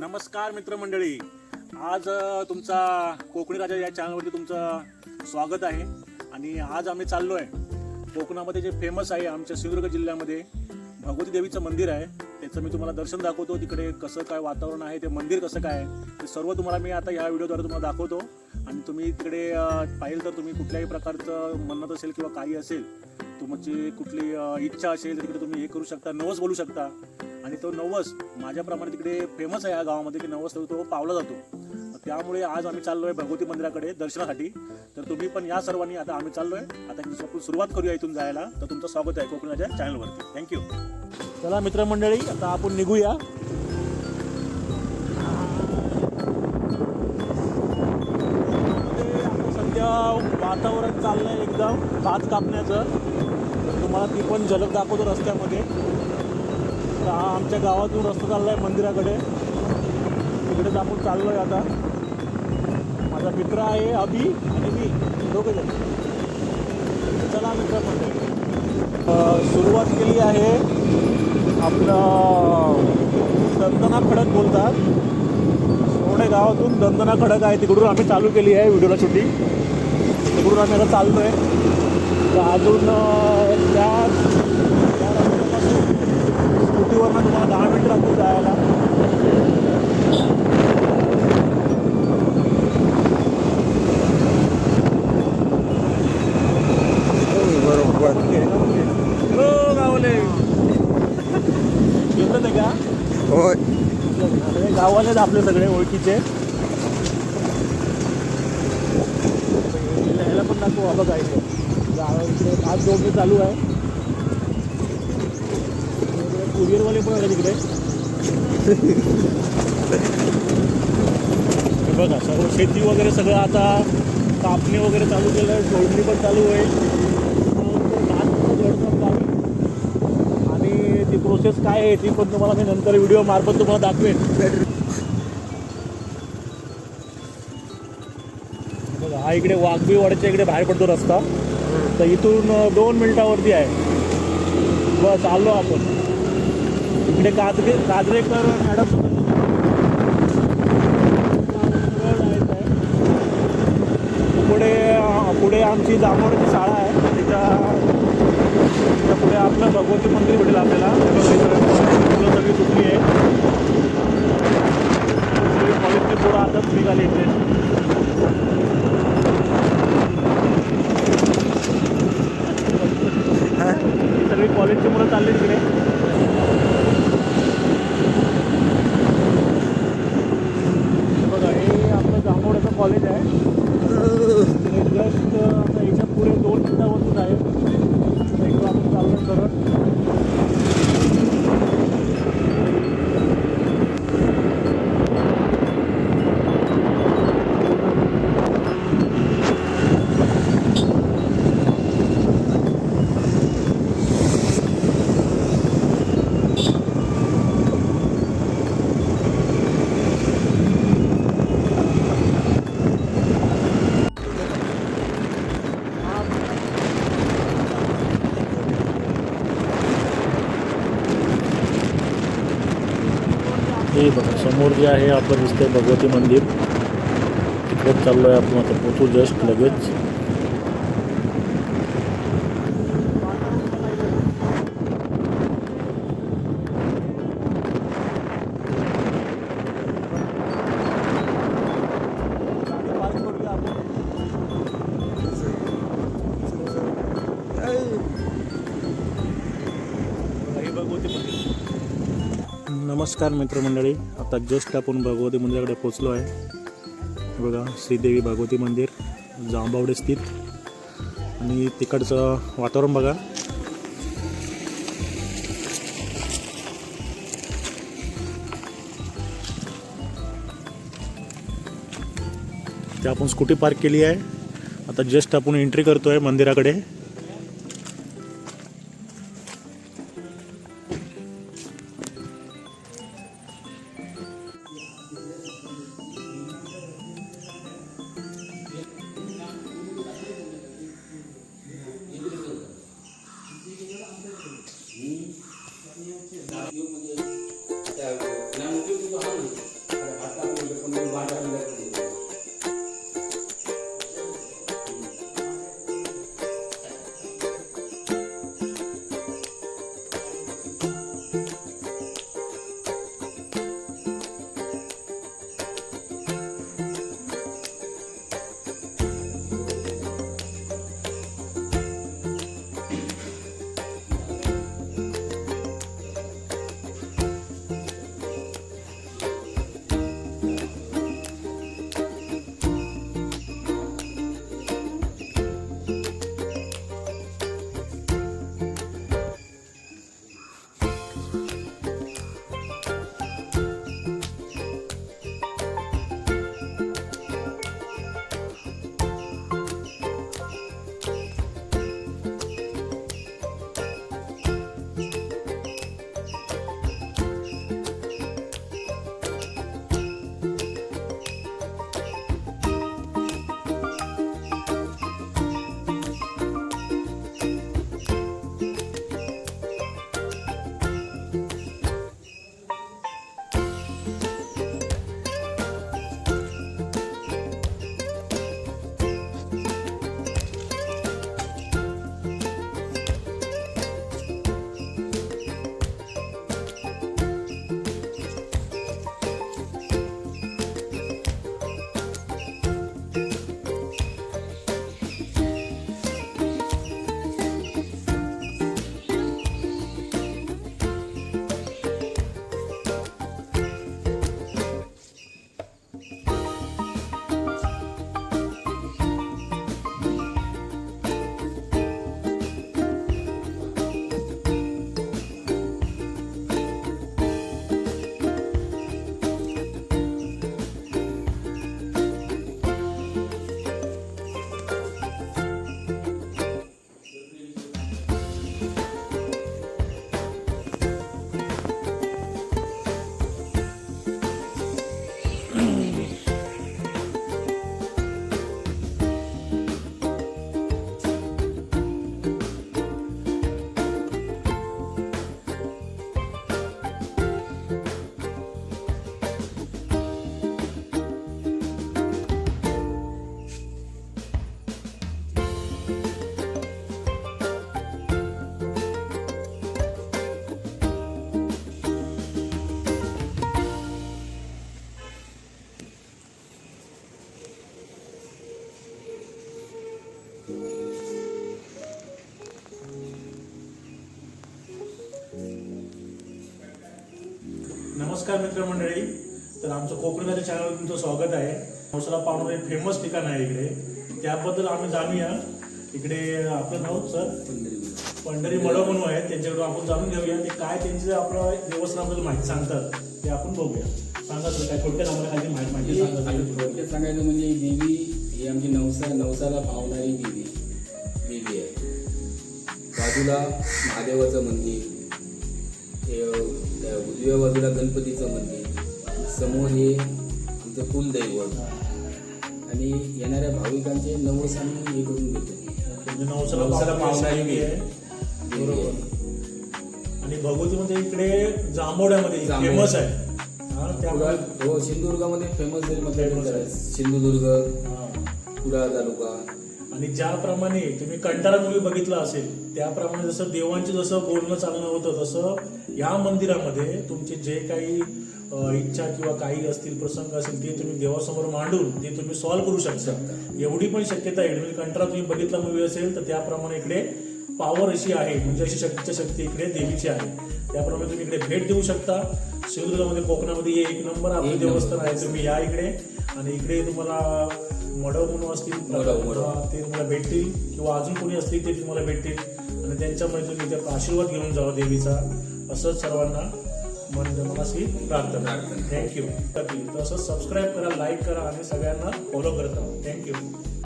नमस्कार मित्रमंडळी. आज तुमचा कोकणी राजा या चॅनलवरती तुमचं स्वागत आहे. आणि आज आम्ही चाललो आहे कोकणामध्ये जे फेमस आहे आमच्या सिंधुदुर्ग जिल्ह्यामध्ये. भगवती देवीचं मंदिर आहे. त्याचं मी तुम्हाला दर्शन दाखवतो. तिकडे कसं काय वातावरण आहे ते मंदिर कसं काय आहे ते सर्व तुम्हाला मी आता या व्हिडिओद्वारे तुम्हाला दाखवतो. आणि तुम्ही तिकडे पाहिलं तर तुम्ही कुठल्याही प्रकारचं म्हणत असेल किंवा काही असेल तुमची कुठली इच्छा असेल तर तिकडे तुम्ही हे करू शकता. नवस बोलू शकता. आणि तो नवस माझ्याप्रमाणे तिकडे फेमस आहे या गावामध्ये की नवस तो पावला जातो. त्यामुळे आज आम्ही चाललोय भगवती मंदिराकडे दर्शनासाठी. तर तुम्ही पण या सर्वांनी आता आम्ही चाललोय. आता आपण सुरुवात करूया इथून जायला. तर तुमचं स्वागत आहे कोकणाच्या चॅनलवरती. थँक्यू चला मित्रमंडळी आता आपण निघूया. सध्या वातावरण चाललंय एकदम भात कापण्याचं. तर तुम्हाला ती पण झलक दाखवतो रस्त्यामध्ये. तर हा आमच्या गावातून रस्ता चालला आहे मंदिराकडे. तिकडेच आपण आहे आता. माझा मित्र आहे अभि आणि मी दोघे जण. चला मित्र मंडळी सुरुवात केली आहे आपलं दंदना खडक बोलतात. सोडे गावातून दंदना खडक आहे तिकडून आम्ही चालू केली आहे व्हिडिओला शूटिंग. तिकडून आम्ही आता चाललो आहे तर अजून स्कूटीवरनं तुम्हाला दहा मिनिटं लागतील जायला. हो गावालेच आपले सगळे ओळखीचे. यायला पण दाखवू बाबा इकडे भात जोडणी चालू आहे. कुरिअरवाले पण आले तिकडे हे बघा सर्व शेती वगैरे सगळं आता कापणी वगैरे चालू केलं आहे जोडणी पण चालू आहे. चालू आहे. आणि ती प्रोसेस काय आहे ती पण तुम्हाला मी नंतर व्हिडिओ मार्फत तुम्हाला दाखवेन. बघा हा इकडे वाघबीवाड्याच्या इकडे बाहेर पडतो रस्ता. तर इथून दोन मिनिटावरती आहे. बस आलो आपण. इकडे काजरे काजरेकर मॅडम पुढे पुढे आमची जांभवण्याची शाळा आहे. त्याच्या पुढे आपलं भगवती मंदिर भेटेल आपल्याला. मुलं सगळी सुटली आहे. सगळी कॉलेजची पोरं आताच निघाली इथे सगळी कॉलेजची मुलं चालली तिकडे हे बघा हे आपलं जांभवड्याचं कॉलेज आहे ते जस्ट आता याच्यापुढे दोन मिनिटावरतीच आहे इकडं आपण चाललो करत हे बघा समोर जे आहे आपलं दिसतंय भगवती मंदिर. तिकडे चाललो आहे आपण आता पोचू जस्ट लगेच. नमस्कार मित्रमंडळी. आता जस्ट आपण भगवती मंदिराकडे पोचलो आहे. बघा श्रीदेवी भगवती मंदिर जांबावडे स्थित. आणि तिकडचं वातावरण बघा. ते आपण स्कूटी पार्क केली आहे. आता जस्ट आपण एंट्री करतो आहे मंदिराकडे. नमस्कार मित्रमंडळी. तर आमचं कोकणाच्या चॅनलवर तुमचं स्वागत आहे. नवसाला पावणं एक फेमस ठिकाण आहे इकडे. त्याबद्दल आम्ही जाणूया. इकडे आपलं नाव सर पंढरी मडो म्हणून आहेत त्यांच्याकडून आपण जाणून घेऊया ते काय त्यांचे आपलं देवस्थानाबद्दल माहिती सांगतात. ते आपण बघूया. सांगा सर काय थोडक्यात आम्हाला काही माहिती माहिती आणि सांगा थोडक्यात सांगायचं म्हणजे ही देवी ही आमची नवसा नवसाला पावणारी देवी देवी आहे. बाजूला महादेवाचं मंदिर हे, उजव्या बाजूला गणपतीचं मंदिर समोर हे आमचं कुलदैवत. आणि येणाऱ्या भाविकांचे नवस आम्ही हे करून घेतो. म्हणजे बरोबर. आणि भगवती म्हणजे इकडे जांभोड्यामध्ये जांभोड. फेमस आहे. हा हो सिंधुदुर्गामध्ये फेमस जरी म्हटलं सिंधुदुर्ग. कुडाळ तालुका. आणि ज्याप्रमाणे तुम्ही कंटाळा मूवी बघितला असेल त्याप्रमाणे जसं देवांचे जसं बोलणं चालणं होतं तसं या मंदिरामध्ये तुमचे जे काही इच्छा किंवा काही असतील प्रसंग असेल ते तुम्ही देवासमोर मांडून ते तुम्ही सॉल्व्ह करू शकता. एवढी पण शक्यता आहे. म्हणजे कंटाळा तुम्ही बघितला मूवी असेल तर त्याप्रमाणे इकडे पॉवर अशी आहे. म्हणजे अशी शक्ती शक्ती इकडे देवीची आहे. त्याप्रमाणे तुम्ही इकडे भेट देऊ शकता. सिंधुदुर्गामध्ये कोकणामध्ये हे एक नंबर आपलं. देवस्थान आहे. तुम्ही या इकडे. आणि इकडे तुम्हाला मडव म्हणून असतील. ते तुम्हाला भेटतील किंवा अजून कोणी असतील ते तुम्हाला भेटतील. आणि त्यांच्यामुळे तुम्ही त्या आशीर्वाद घेऊन जावा देवीचा असंच सर्वांना मन मनाशी प्रार्थना. प्रार्थना. थँक्यू तसंच सबस्क्राईब करा लाईक करा आणि सगळ्यांना फॉलो करत राहा. थँक्यू